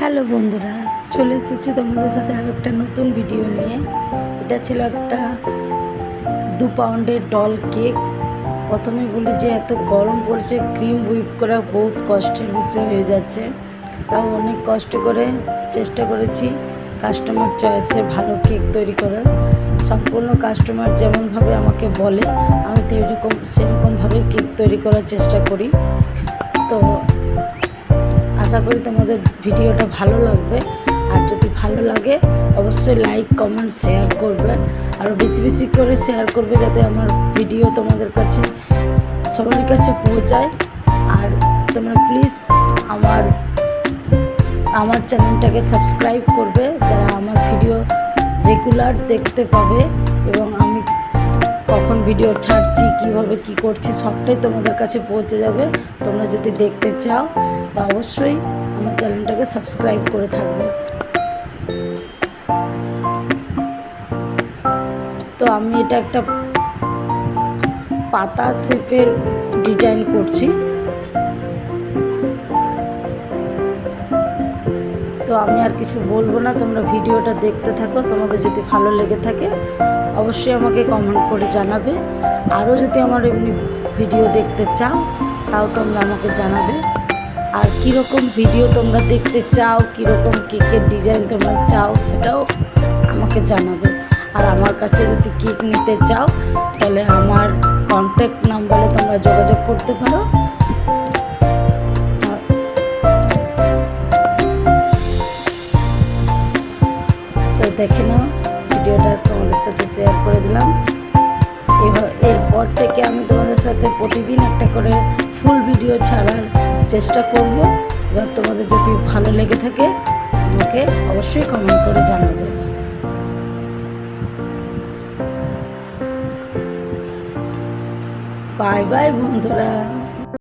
Hello বন্ধুরা, চলে এসেছি তোমাদের সাথে আর একটা নতুন ভিডিও নিয়ে। এটা ছিল একটা দু পাউন্ডের ডল কেক প্রথমে বলি যে এত গরম পড়ছে ক্রিম হুইপ করা বহুত কষ্টের বিষয় হয়ে যাচ্ছে। তাও অনেক কষ্ট করে চেষ্টা করেছি কাস্টমার চয়েসে ভালো কেক তৈরি করার। সম্পূর্ণ কাস্টমার যেমনভাবে আমাকে বলে, আমি তো এরকম সেরকমভাবে কেক তৈরি করার চেষ্টা করি। তো আশা করি তোমাদের ভিডিওটা ভালো লাগবে। আর যদি ভালো লাগে, অবশ্যই লাইক কমেন্ট শেয়ার করবে। আর বেশি বেশি করে শেয়ার করবে যাতে আমার ভিডিও তোমাদের কাছে, সবার কাছে পৌঁছায়। আর তোমরা প্লিজ আমার আমার চ্যানেলটাকে সাবস্ক্রাইব করবে, যারা আমার ভিডিও রেগুলার দেখতে পাবে এবং আমি কখন ভিডিও ছাড়ছি, কীভাবে কি করছি, সবটাই তোমাদের কাছে পৌঁছে যাবে। তোমরা যদি দেখতে চাও তা অবশ্যই আমার চ্যানেলটাকে সাবস্ক্রাইব করে থাকবে। তো আমি এটা একটা পাতা শেপের ডিজাইন করছি। তো আমি আর কিছু বলব না, তোমরা ভিডিওটা দেখতে থাকো, তোমাদের যদি ভালো লেগে থাকে, অবশ্যই আমাকে কমেন্ট করে জানাবে। আরও যদি আমার এমনি ভিডিও দেখতে চাও, তাও তোমরা আমাকে জানাবে। আর কীরকম ভিডিও তোমরা দেখতে চাও, কীরকম কেকের ডিজাইন তোমরা চাও, সেটাও আমাকে জানাবে। আর আমার কাছে যদি কেক নিতে চাও, তাহলে আমার কন্ট্যাক্ট নাম্বারে তোমরা যোগাযোগ করতে পারো। দেখে নাও, ভিডিওটা তোমাদের সাথে শেয়ার করে দিলাম। এবার এরপর থেকে আমি তোমাদের সাথে প্রতিদিন একটা করে ফুল ভিডিও ছাড়ার চেষ্টা করব। এবার তোমাদের যদি ভালো লেগে থাকে, আমাকে অবশ্যই কমেন্ট করে জানাবে। বাই বাই বন্ধুরা।